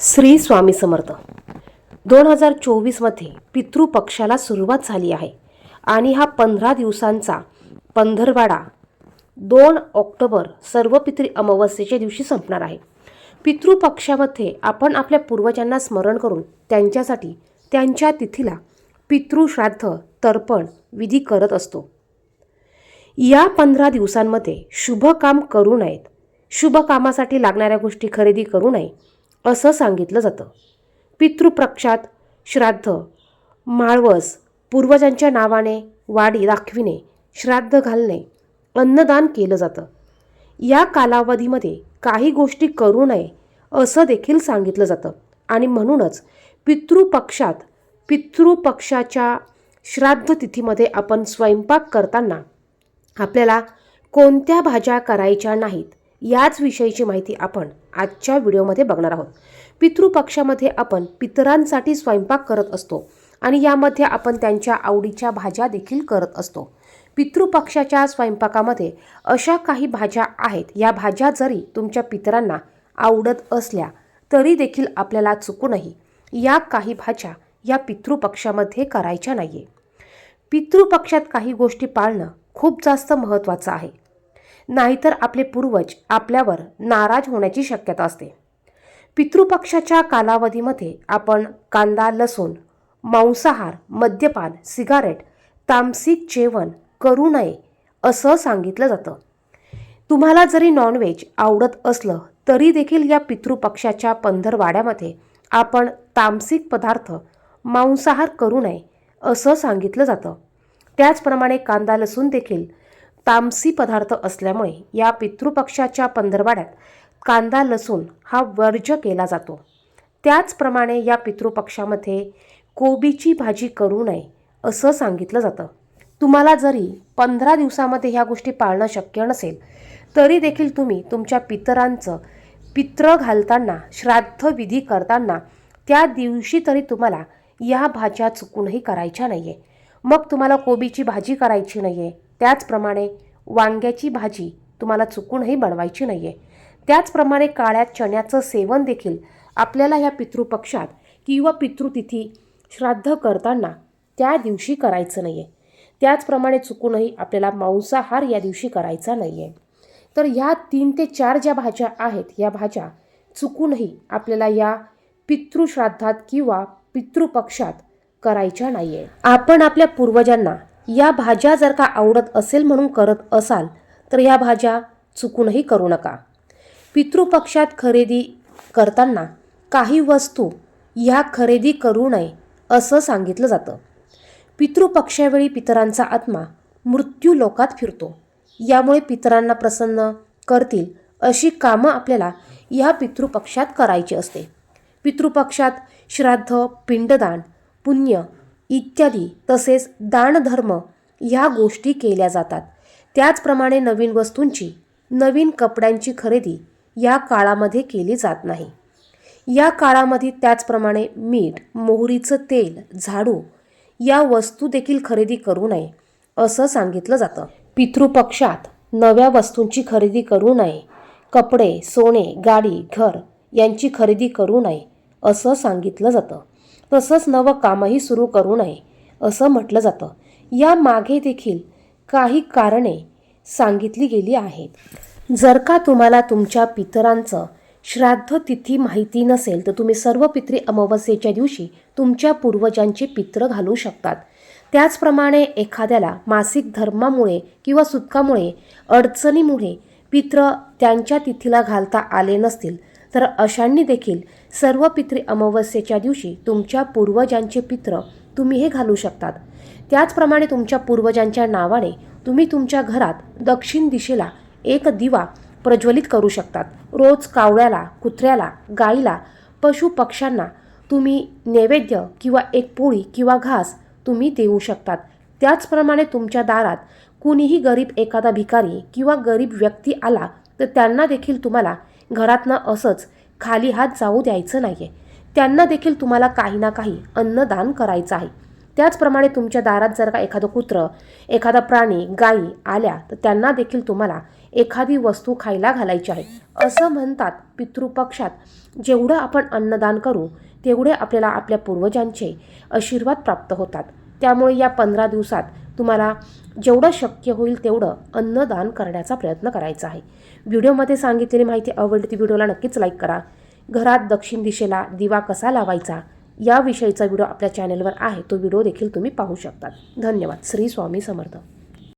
श्री स्वामी समर्थ. दोन हजार चोवीसमध्ये पितृपक्षाला सुरुवात झाली आहे आणि हा पंधरा दिवसांचा पंधरवाडा दोन ऑक्टोबर सर्व पितृ अमावस्येच्या दिवशी संपणार आहे. पितृपक्षामध्ये आपण आपल्या पूर्वजांना स्मरण करून त्यांच्यासाठी त्यांच्या तिथीला पितृश्राद्ध तर्पण विधी करत असतो. या पंधरा दिवसांमध्ये शुभ काम करू नयेत. शुभ कामासाठी लागणाऱ्या गोष्टी खरेदी करू नये. असं सांगितलं जातं. पितृप्रक्षात श्राद्ध माळवस पूर्वजांच्या नावाने वाडी दाखविणे श्राद्ध घालणे अन्नदान केलं जातं. या कालावधीमध्ये काही गोष्टी करू नये असं देखील सांगितलं जातं. आणि म्हणूनच पितृपक्षात पितृपक्षाच्या श्राद्ध तिथीमध्ये आपण स्वयंपाक करताना आपल्याला कोणत्या भाज्या करायच्या नाहीत याच विषयीची माहिती आपण आजच्या व्हिडिओमध्ये बघणार आहोत. पितृपक्षामध्ये आपण पितरांसाठी स्वयंपाक करत असतो आणि यामध्ये आपण त्यांच्या आवडीच्या भाज्या देखील करत असतो. पितृपक्षाच्या स्वयंपाकामध्ये अशा काही भाज्या आहेत. या भाज्या जरी तुमच्या पितरांना आवडत असल्या तरी देखील आपल्याला चुकूनही या काही भाज्या या पितृपक्षामध्ये करायच्या नाही आहे पितृपक्षात काही गोष्टी पाळणं खूप जास्त महत्त्वाचं आहे. नाहीतर आपले पूर्वज आपल्यावर नाराज होण्याची शक्यता असते. पितृपक्षाच्या कालावधीमध्ये आपण कांदा लसूण मांसाहार मद्यपान सिगारेट तामसिक जेवण करू नये असं सांगितलं जातं. तुम्हाला जरी नॉनव्हेज आवडत असलं तरी देखील या पितृपक्षाच्या पंधरवाड्यामध्ये आपण तामसिक पदार्थ मांसाहार करू नये असं सांगितलं जातं. त्याचप्रमाणे कांदा लसूण देखील तामसी पदार्थ असल्यामुळे या पितृपक्षाच्या पंधरवाड्यात कांदा लसूण हा वर्ज केला जातो. त्याचप्रमाणे या पितृपक्षामध्ये कोबीची भाजी करू नये असं सांगितलं जातं. तुम्हाला जरी पंधरा दिवसामध्ये ह्या गोष्टी पाळणं शक्य नसेल तरी देखील तुम्ही तुमच्या पितरांचं पित्र घालताना श्राद्ध विधी करताना त्या दिवशी तरी तुम्हाला या भाज्या चुकूनही करायच्या नाही आहे मग तुम्हाला कोबीची भाजी करायची नाही आहे त्याचप्रमाणे वांग्याची भाजी तुम्हाला चुकूनही बनवायची नाही आहे त्याचप्रमाणे काळ्या चण्याचं सेवन देखील आपल्याला ह्या पितृपक्षात किंवा पितृतिथी श्राद्ध करताना त्या दिवशी करायचं नाही आहे त्याचप्रमाणे चुकूनही आपल्याला मांसाहार या दिवशी करायचा नाही आहे तर ह्या तीन ते चार ज्या भाज्या आहेत या भाज्या चुकूनही आपल्याला या पितृश्राद्धात किंवा पितृपक्षात करायच्या नाही आहे आपण आपल्या पूर्वजांना या भाज्या जर का आवडत असेल म्हणून करत असाल तर या भाज्या चुकूनही करू नका. पितृपक्षात खरेदी करताना काही वस्तू ह्या खरेदी करू नये असं सांगितलं जातं. पितृपक्षावेळी पितरांचा आत्मा मृत्यू लोकात फिरतो. यामुळे पितरांना प्रसन्न करतील अशी कामं आपल्याला या पितृपक्षात करायची असते. पितृपक्षात श्राद्ध पिंडदान पुण्य इत्यादी तसेच दानधर्म ह्या गोष्टी केल्या जातात. त्याचप्रमाणे नवीन वस्तूंची नवीन कपड्यांची खरेदी या काळामध्ये केली जात नाही. या काळामध्ये त्याचप्रमाणे मीठ मोहरीचं तेल झाडू या वस्तू देखील खरेदी करू नये असं सांगितलं जातं. पितृपक्षात नव्या वस्तूंची खरेदी करू नये कपडे सोने गाडी घर यांची खरेदी करू नये असं सांगितलं जातं. तसंच नवं कामही सुरू करू नये असं म्हटलं जातं. या मागे देखील काही कारणे सांगितली गेली आहेत. जर का तुम्हाला तुमच्या पितरांचं श्राद्ध तिथी माहिती नसेल तर तुम्ही सर्व पितृ अमावस्येच्या दिवशी तुमच्या पूर्वजांचे पित्र घालू शकतात. त्याचप्रमाणे एखाद्याला मासिक धर्मामुळे किंवा सुतकामुळे अडचणीमुळे पित्र त्यांच्या तिथीला घालता आले नसतील तर अशांनी देखील सर्व पितृ अमावस्येच्या दिवशी तुमच्या पूर्वजांचे पित्र तुम्ही हे घालू शकतात. त्याचप्रमाणे तुमच्या पूर्वजांच्या नावाने तुम्ही तुमच्या घरात दक्षिण दिशेला एक दिवा प्रज्वलित करू शकतात. रोज कावळ्याला कुत्र्याला गाईला पशु पक्ष्यांना तुम्ही नैवेद्य किंवा एक पोळी किंवा घास तुम्ही देऊ शकतात. त्याचप्रमाणे तुमच्या दारात कुणीही गरीब एखादा भिकारी किंवा गरीब व्यक्ती आला तर त्यांना देखील तुम्हाला घरातनं असंच खाली हात जाऊ द्यायचं नाही आहे त्यांना देखील तुम्हाला काही ना काही अन्नदान करायचं आहे. त्याचप्रमाणे तुमच्या दारात जर का एखादं कुत्रं एखादा प्राणी गायी आल्या तर त्यांना देखील तुम्हाला एखादी वस्तू खायला घालायची आहे. असं म्हणतात पितृपक्षात. जेवढं आपण अन्नदान करू तेवढे आपल्याला आपल्या पूर्वजांचे आशीर्वाद प्राप्त होतात. त्यामुळे या पंधरा दिवसात तुम्हाला जेवढं शक्य होईल तेवढं अन्नदान करण्याचा प्रयत्न करायचा आहे. व्हिडिओमध्ये सांगितलेली माहिती आवडली ती व्हिडिओला नक्कीच लाईक करा. घरात दक्षिण दिशेला दिवा कसा लावायचा याविषयीचा व्हिडिओ आपल्या चॅनलवर आहे. तो व्हिडिओ देखील तुम्ही पाहू शकतात. धन्यवाद. श्री स्वामी समर्थ.